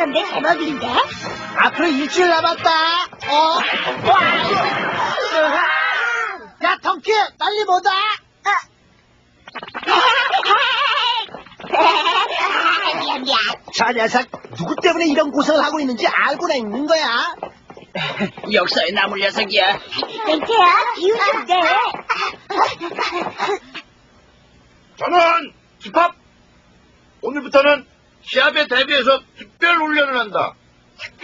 안달 선배 제법인데? 앞으로 일주일 남았다. 어? 야, 덩키, 빨리 보다. 미안, 미안. 저 녀석, 누구 때문에 이런 고생을 하고 있는지 알고나 있는 거야. 역사에 남을 녀석이야. 멘트야, 이유 좀 내. 전원 집합! 오늘부터는 시합에 대비해서 특별 훈련을 한다.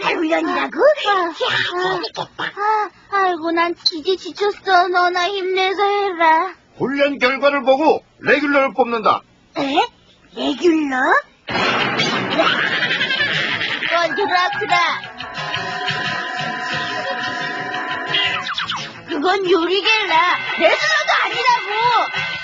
훈련이라고? 야, 재밌겠다. 아, 아이고, 난 지지 지쳤어. 너나 힘내서 해라. 훈련 결과를 보고 레귤러를 뽑는다. 에? 레귤러? 넌 드라크다. 그건 유리겔라. 레슬러도 아니라고.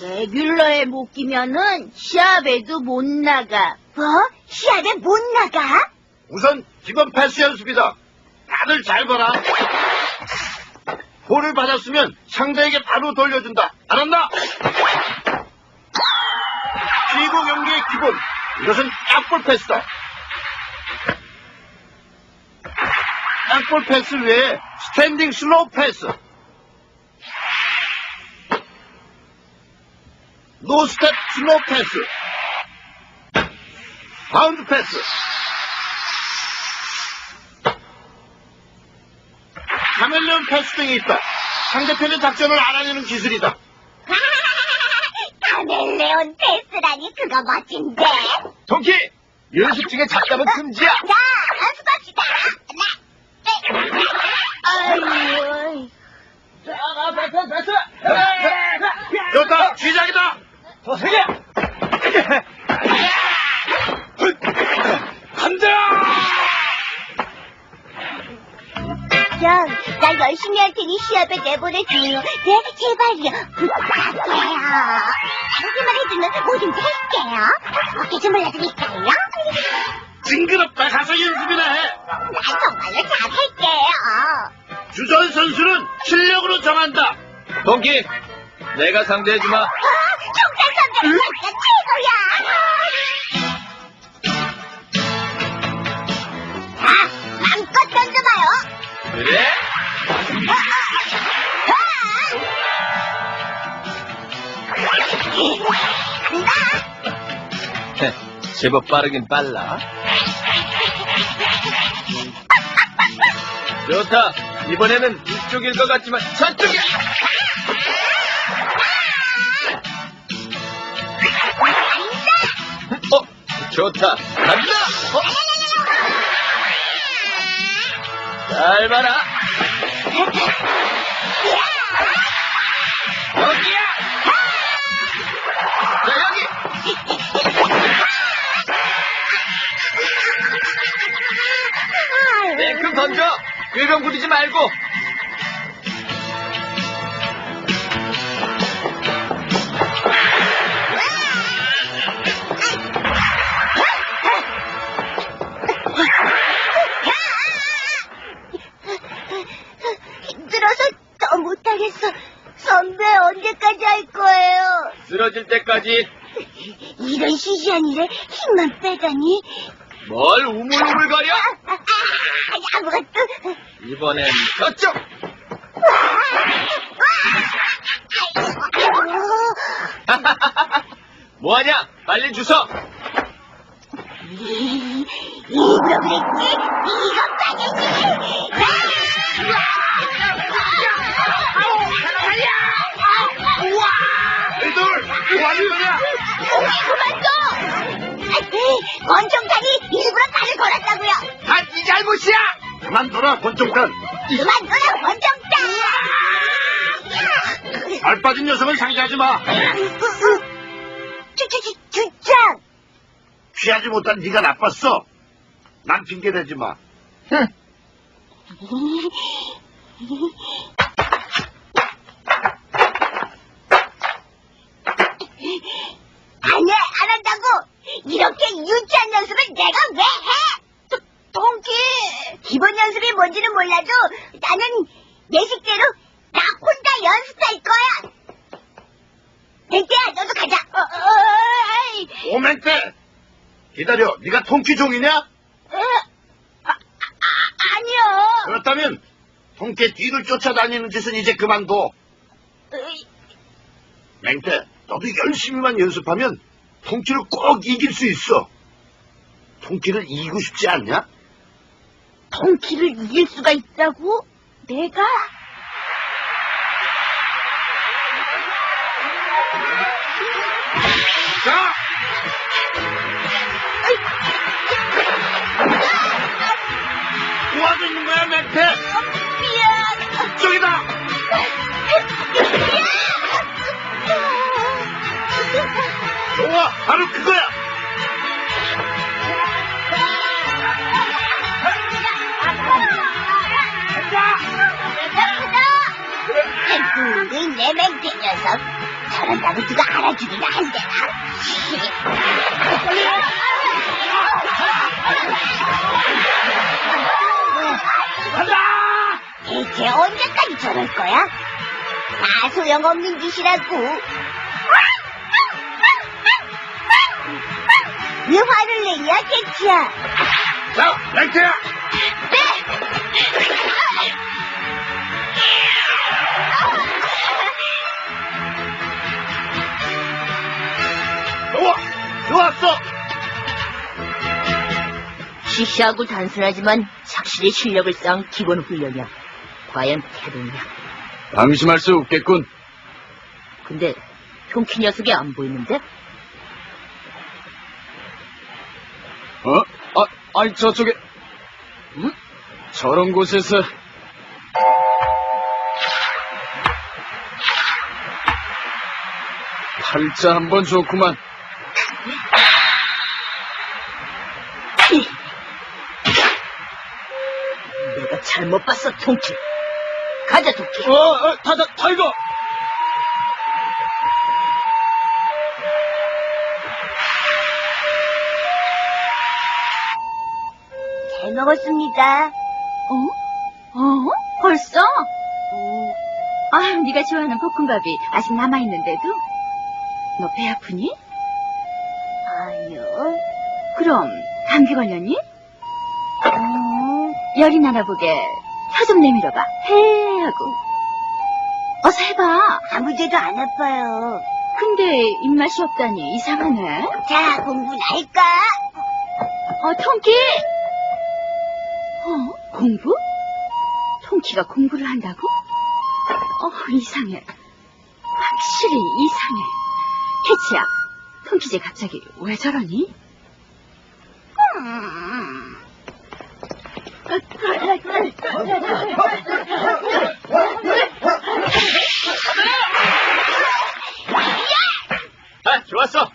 레귤러에 못 끼면은 시합에도 못 나가. 뭐? 시합에 못 나가? 우선 기본 패스 연습이다. 다들 잘 봐라. 볼을 받았으면 상대에게 바로 돌려준다. 알았나? 피구 경기의 기본. 이것은 땅볼 패스다. 땅볼 패스 외에 스탠딩 슬로우 패스. 노스텝 슬로우 패스. 바운드 패스. 카멜레온 패스 등이 있다. 상대편의 작전을 알아내는 기술이다. 카멜레온 패스라니 그거 멋진데. 동키! 연습 중에 잡담은 금지야! 자, 내보내줘요. 네, 제발요. 부탁해요. 당기만 해주면 뭐든지 할게요. 어깨 좀 올려드릴까요? 징그럽다! 가서 연습이나 해! 난 정말로 잘할게요. 주전 선수는 실력으로 정한다! 동키, 내가 상대해주마. 아, 총장 선배는 진짜 최고야. 자, 마음껏 던져봐요. 그래? 간다. 제법 빠르긴 빨라. 좋다. 이번에는 이쪽일 것 같지만 저쪽이야. 어, 좋다. 간다. 어? 잘 봐라. 여기야. 던져. 꾀병 부리지 말고. 힘들어서 더 못하겠어. 선배 언제까지 할 거예요? 쓰러질 때까지 이런 시시한 일에 힘만 빼다니. 뭘 우물우물거려? 아, 아, 아무것도. 이번엔 저쪽. 뭐하냐? 빨리 주서. 일부러 그랬지? 이것 빠졌지? 애들! 뭐 하는 거냐? 그만 둬! 권총탄이 일부러 발을 걸었다고요. 다 네 잘못이야! 그만둬라, 권총탄! 그만 둬라 권총탄! 알 빠진 녀석은 상대하지 마! 주, 주, 주, 주장! 피하지 못한 네가 나빴어! 난 핑계대지 마. 아니야, 안 한다고! 이렇게 유치한 연습을 내가 왜 해? 도, 동키! 기본 연습이 뭔지는 몰라도 나는 내 식대로 나 혼자 연습할 거야! 댕태야, 너도 가자! 어, 어, 아이, 오맹태! 기다려, 네가 통키 종이냐? 어, 아, 아, 아니요! 그렇다면 통키 뒤를 쫓아다니는 짓은 이제 그만둬. 으이, 맹태, 너도 열심히만 연습하면 통키를 꼭 이길 수 있어. 통키를 이기고 싶지 않냐? 동키를 이길 수가 있다고? 내가? 자! 뭐 하고 있는 거야, 맹태? 바로 그거야! 둥둥 내 맹태 녀석 저런다고 누가 알아주기나 한대나 대체 언제까지 저럴 거야? 다 소용없는 짓이라고 왜 화를 내냐 개치야 자, 맹태야! 좋아! 좋았어! 시시하고 단순하지만 착실히 실력을 쌓은 기본 훈련이야. 과연 해보냐. 방심할 수 없겠군. 근데 통키 녀석이 안 보이는데? 어? 아, 아니, 저쪽에. 음? 저런 곳에서. 팔자 한 번 좋구만. 내가 잘못 봤어, 통키. 가자, 통키. 어, 어, 타, 타, 타이거! 먹었습니다 어? 어? 벌써? 아, 네가 좋아하는 볶음밥이 아직 남아있는데도? 너 배 아프니? 아니요 그럼 감기 걸렸니? 음, 열이 나나 보게 혀 좀 내밀어봐. 해 하고. 어서 해봐. 아무 데도 안 아파요 근데 입맛이 없다니 이상하네. 자 공부나 할까? 어, 통키! 어? 공부? 통키가 공부를 한다고? 어, 이상해. 확실히 이상해. 캐치야, 통키제 갑자기 왜 저러니? 음. 아, 좋았어.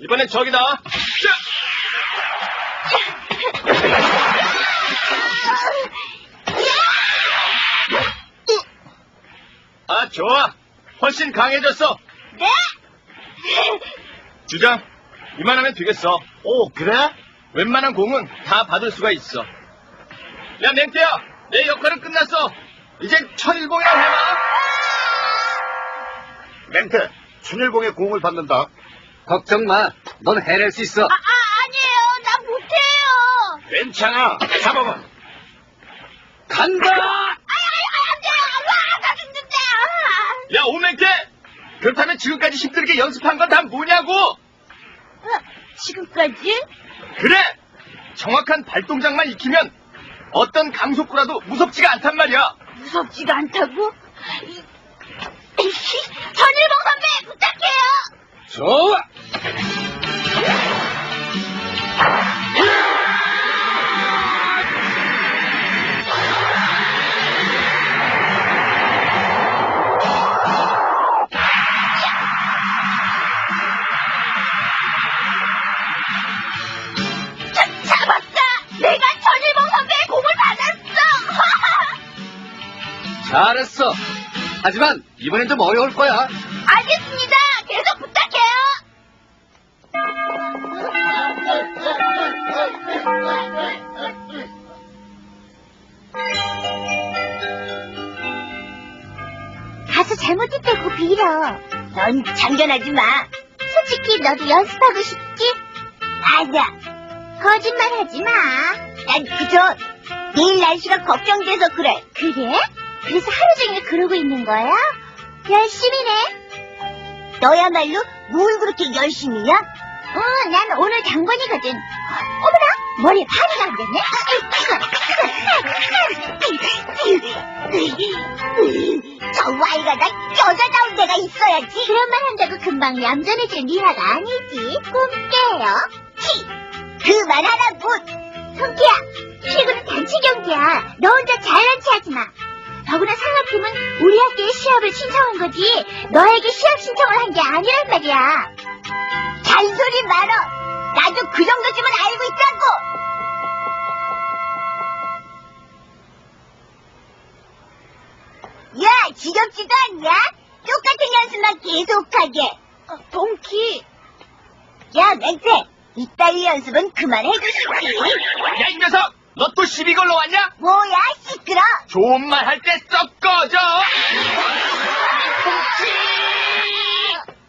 이번엔 저기다. 자! 아, 좋아. 훨씬 강해졌어. 네? 주장, 이만하면 되겠어. 오, 그래? 웬만한 공은 다 받을 수가 있어. 야, 맹태야, 내 역할은 끝났어. 이젠 천일봉이나 해봐. 맹태, 순일봉의 공을 받는다. 걱정 마. 넌 해낼 수 있어. 아, 아 아니에요 나 못해요 괜찮아. 잡아봐. 간다! 아이 아이 안 돼요 와, 나 죽는데 아. 야, 오맹태! 그렇다면 지금까지 힘들게 연습한 건 다 뭐냐고! 어, 지금까지? 그래! 정확한 발동작만 익히면 어떤 강속구라도 무섭지가 않단 말이야. 무섭지가 않다고? 이- 전일봉 선배 부탁해요 좋아! 하지만 이번엔 좀 어려울 거야. 알겠습니다. 계속 부탁해요. 가서 잘못했 다고 빌어. 넌 참견하지 마. 솔직히 너도 연습하고 싶지? 맞아. 거짓말 하지 마. 난 그저 내일 날씨가 걱정돼서 그래. 그래? 그래서 하루 종일 그러고 있는 거야? 열심히네. 너야말로 뭘 그렇게 열심히야? 어, 난 오늘 당번이거든. 어머나, 머리에 파리가 안 됐네. 저 와이가 나 여자다운 데가 있어야지. 그런 말 한다고 금방 얌전해질 미라가 아니지. 꿈 깨요. 치! 그만하라고. 성기야, 최고는 단체 경기야. 너 혼자 잘난 체 하지 마. 더구나 상학팀은 우리 학교에 시합을 신청한 거지 너에게 시합 신청을 한 게 아니란 말이야. 잔소리 말어. 나도 그 정도쯤은 알고 있다고. 야, 지겹지도 않냐? 똑같은 연습만 계속하게. 동키. 야, 맹태. 이따위 연습은 그만해도 싶지. 야, 이 녀석! 너 또 시비 걸러 왔냐? 뭐야, 시끄러. 좋은 말 할 때 썩 꺼져!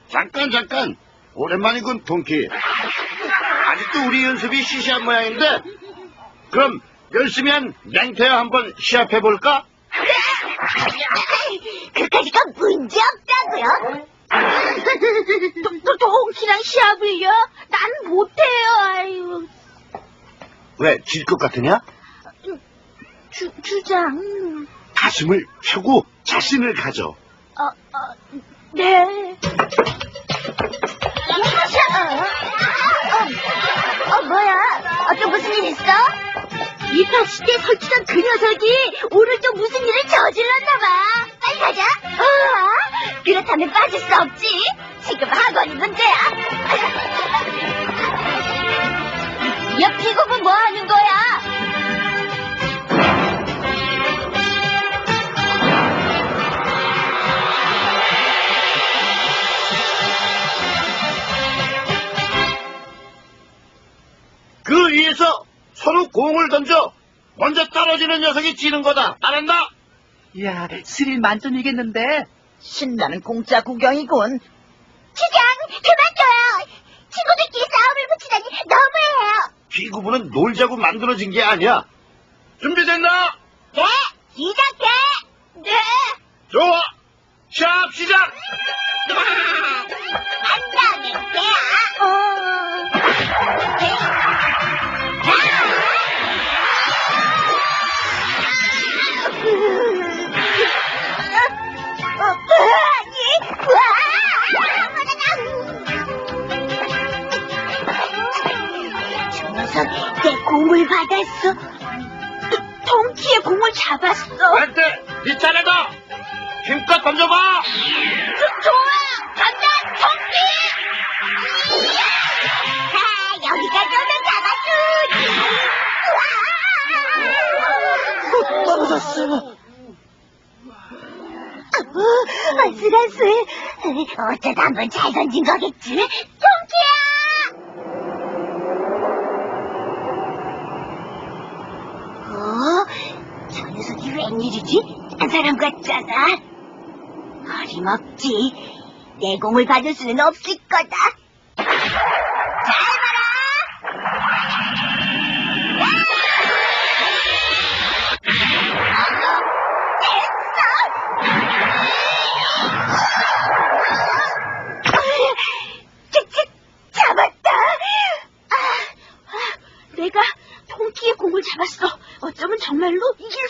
잠깐, 잠깐. 오랜만이군, 동키. 아직도 우리 연습이 시시한 모양인데? 그럼 열심히 한 맹태야 한번 시합해볼까? 그까지가 문제 없다고요? 또, 동키랑 시합을요? 난 못해요, 아유. 왜, 질 것 같으냐? 주, 주장. 가슴을 펴고 자신을 가져. 어, 어, 네. 어, 어, 뭐야? 어, 또 무슨 일 있어? 때 설치던 그 녀석이 오늘 또 무슨 일을 저질렀나봐. 빨리 가자. 어, 그렇다면 빠질 수 없지. 지금 학원이 문제야. 야, 피고은 뭐 하는 거야? 그 위에서 서로 공을 던져 먼저 떨어지는 녀석이 지는 거다. 알았나? 이야, 스릴 만점 이겠는데? 신나는 공짜 구경이군. 주장, 그만둬요. 친구들끼리 싸움을 붙이다니 피구부는 놀자고 만들어진 게 아니야. 준비됐나? 네, 시작해. 네. 좋아. 시합 시작. 녀석 내 공을 받았어. 통키의 공을 잡았어. 멘트, 네 차례다. 힘껏 던져봐. 좋아! 간다! 토끼! 자, 여기까지 오면 잡아주지! 떨어졌어. 어, 아슬아슬. 어쩌다 한번 잘 던진 거겠지? 통키야! 어? 저 녀석이 웬일이지? 한 사람 같잖아. 어림없지. 내 공을 받을 수는 없을 거다. 잘 봐라! 됐어! 자, 자, 잡았다! 아, 아, 내가 통키의 공을 잡았어. 어쩌면 정말로 이길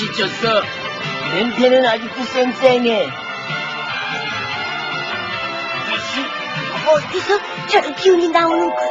지쳤어. 맹태는 아직도 쌩쌩해. 어디서 저런 기운이 나오는 거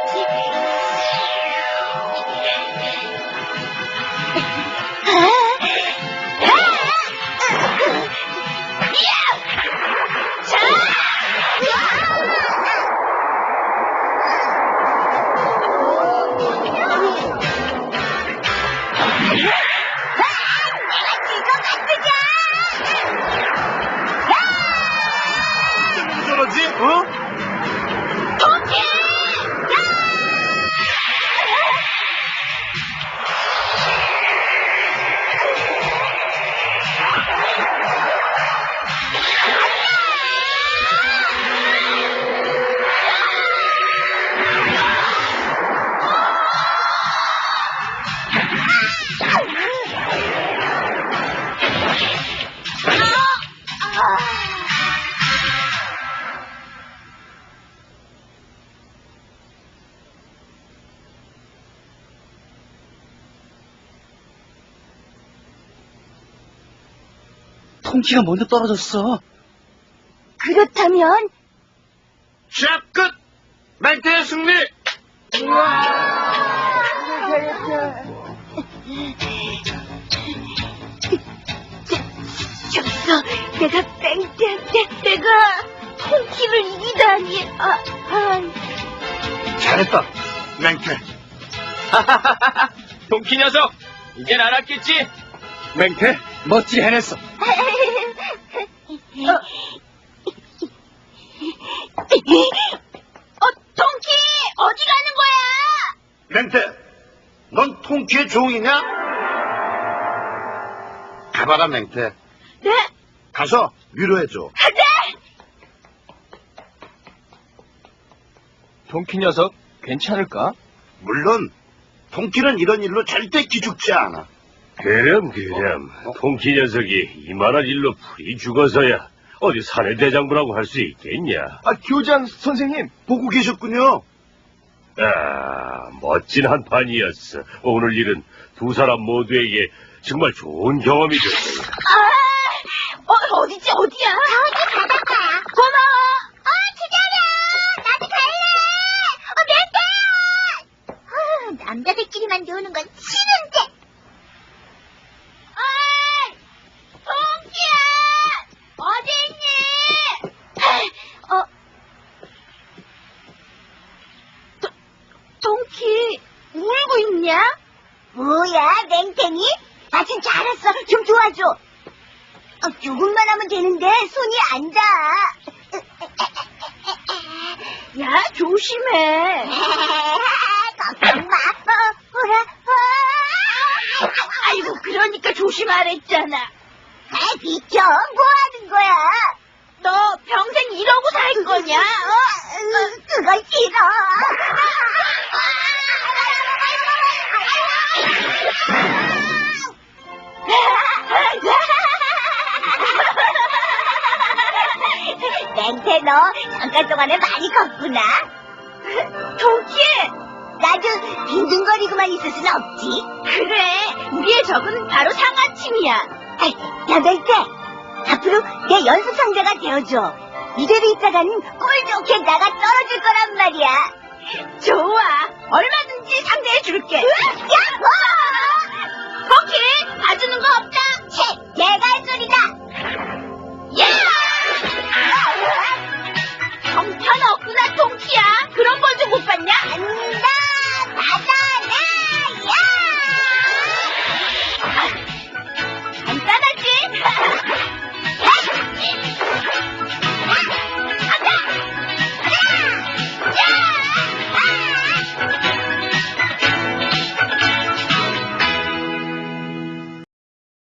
통키가 먼저 떨어졌어. 그렇다면 시합 끝! 맹태의 승리! 졌어. 내가 뺑때한테 내가 통키를 이기다니. 아, 아. 잘했다, 맹태. 통키 녀석, 이젠 알았겠지? 맹태, 멋지게 해냈어. 어, 통키 어디 가는 거야? 맹태, 넌 통키의 종이냐? 가봐라, 맹태. 네, 가서 위로해줘. 네. 통키 녀석, 괜찮을까? 물론, 통키는 이런 일로 절대 기죽지 않아. 그럼 그럼 통키 녀석이 이만한 일로 풀이 죽어서야 어디 사내 대장부라고 할 수 있겠냐 아, 교장 선생님. 보고 계셨군요. 아 멋진 한판이었어 오늘 일은 두 사람 모두에게 정말 좋은 경험이 됐어 아, 어, 어디지, 어디야? 저기 바닷가야. 고마워. 어, 기다려. 나도 갈래. 어, 맹태야. 어, 남자들끼리만 노는 건 싫은데. 어이, 동키야. 어디 있니? 어, 도, 동키, 울고 있냐? 뭐야, 맹탱이? 나 진짜 알았어. 좀 도와줘. 어, 조금만 하면 되는데 손이 안 닿아. 야, 조심해. 걱정 마. 어, 뭐라? 어. 아이고, 그러니까 조심하랬잖아. 아, 비켜. 뭐 하는 거야? 너 평생 이러고 살 거냐? 어? 그건 싫어. 맹태 너 잠깐 동안에 많이 컸구나. 동키, 나도 빈둥거리고만 있을 순 없지. 그래, 우리의 적은 바로 상아침이야. 야 맹태, 앞으로 내 연습 상대가 되어줘. 이대로 있다가는 꼴 좋게 나가 떨어질 거란 말이야. 좋아, 얼마든지 상대해 줄게. 야호!